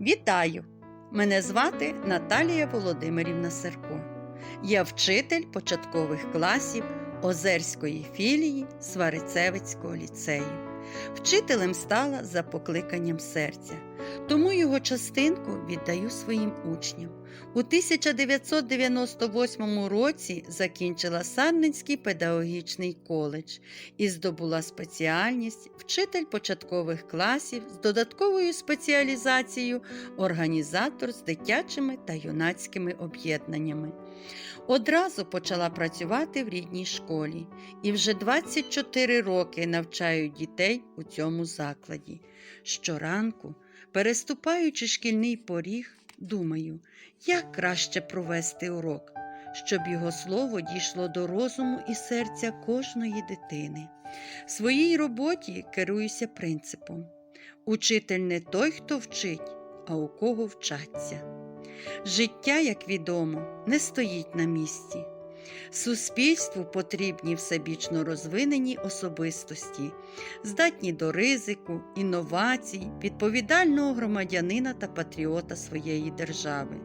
Вітаю! Мене звати Наталія Володимирівна Серко. Я вчитель початкових класів Озерської філії Сварицевицького ліцею. Вчителем стала за покликанням серця, тому його частинку віддаю своїм учням. У 1998 році закінчила Сарненський педагогічний коледж і здобула спеціальність вчитель початкових класів з додатковою спеціалізацією організатор з дитячими та юнацькими об'єднаннями. Одразу почала працювати в рідній школі і вже 24 роки навчаю дітей у цьому закладі. Щоранку, переступаючи шкільний поріг, думаю, як краще провести урок, щоб його слово дійшло до розуму і серця кожної дитини. В своїй роботі керуюся принципом: учитель не той, хто вчить, а у кого вчаться. Життя, як відомо, не стоїть на місці. Суспільству потрібні всебічно розвинені особистості, здатні до ризику, інновацій, відповідального громадянина та патріота своєї держави.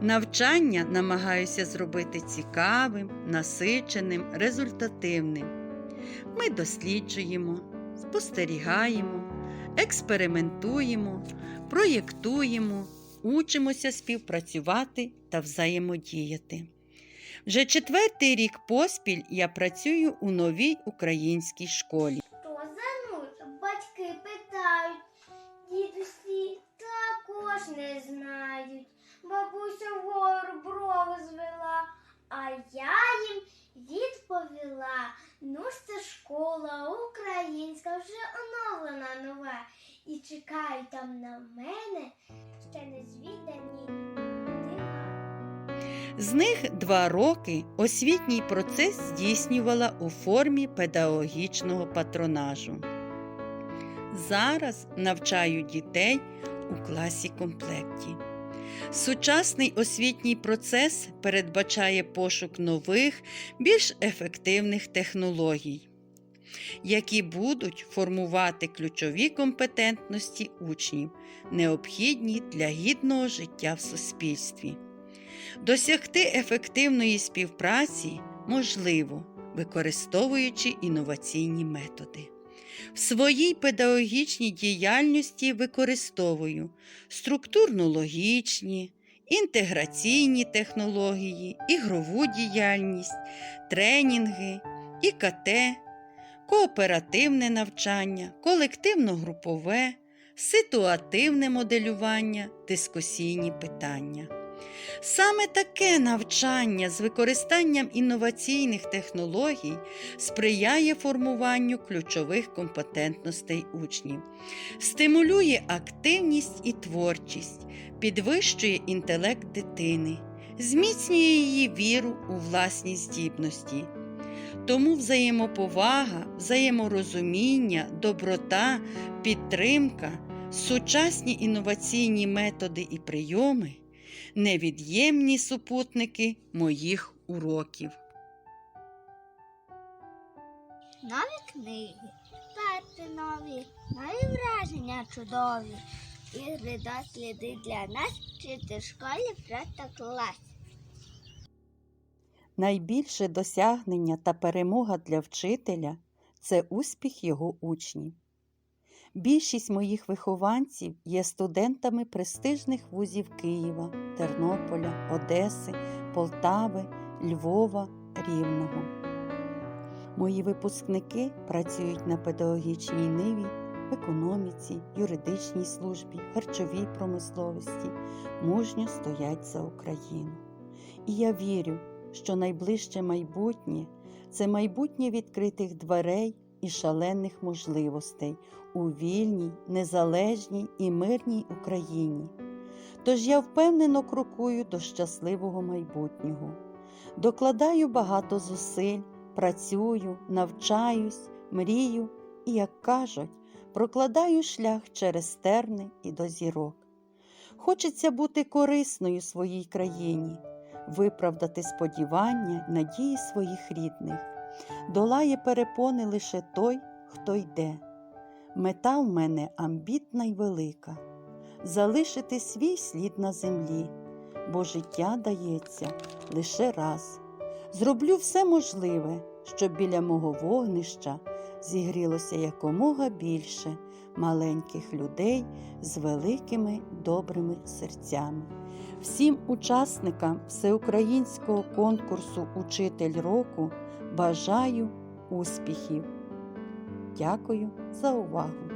Навчання намагаюся зробити цікавим, насиченим, результативним. Ми досліджуємо, спостерігаємо, експериментуємо, проєктуємо, учимося співпрацювати та взаємодіяти. Вже четвертий рік поспіль я працюю у новій українській школі. За? Батьки питають, дідусі також не знають. Бабуся вгору брови звела, а я їм відповіла. Ну це школа українська, вже оновлена нова. І чекають там на мене ще не звідані. З них два роки освітній процес здійснювала у формі педагогічного патронажу. Зараз навчаю дітей у класі комплекті. Сучасний освітній процес передбачає пошук нових, більш ефективних технологій, які будуть формувати ключові компетентності учнів, необхідні для гідного життя в суспільстві. Досягти ефективної співпраці можливо, використовуючи інноваційні методи. В своїй педагогічній діяльності використовую структурно-логічні, інтеграційні технології, ігрову діяльність, тренінги, ІКТ, кооперативне навчання, колективно-групове, ситуативне моделювання, дискусійні питання. Саме таке навчання з використанням інноваційних технологій сприяє формуванню ключових компетентностей учнів, стимулює активність і творчість, підвищує інтелект дитини, зміцнює її віру у власні здібності. Тому взаємоповага, взаєморозуміння, доброта, підтримка, сучасні інноваційні методи і прийоми невід'ємні супутники моїх уроків. Нові книги, парти нові, нові враження чудові. Ігри досліди для нас вчити в школі просто клас. Найбільше досягнення та перемога для вчителя це успіх його учнів. Більшість моїх вихованців є студентами престижних вузів Києва, Тернополя, Одеси, Полтави, Львова, Рівного. Мої випускники працюють на педагогічній ниві, економіці, юридичній службі, харчовій промисловості, мужньо стоять за Україну. І я вірю, що найближче майбутнє це майбутнє відкритих дверей і шалених можливостей у вільній, незалежній і мирній Україні. Тож я впевнено крокую до щасливого майбутнього. Докладаю багато зусиль, працюю, навчаюсь, мрію і, як кажуть, прокладаю шлях через терни і до зірок. Хочеться бути корисною своїй країні, виправдати сподівання, надії своїх рідних. Долає перепони лише той, хто йде. Мета в мене амбітна й велика залишити свій слід на землі, бо життя дається лише раз. Зроблю все можливе, щоб біля мого вогнища зігрілося якомога більше маленьких людей з великими добрими серцями. Всім учасникам всеукраїнського конкурсу Учитель року бажаю успіхів. Дякую за увагу!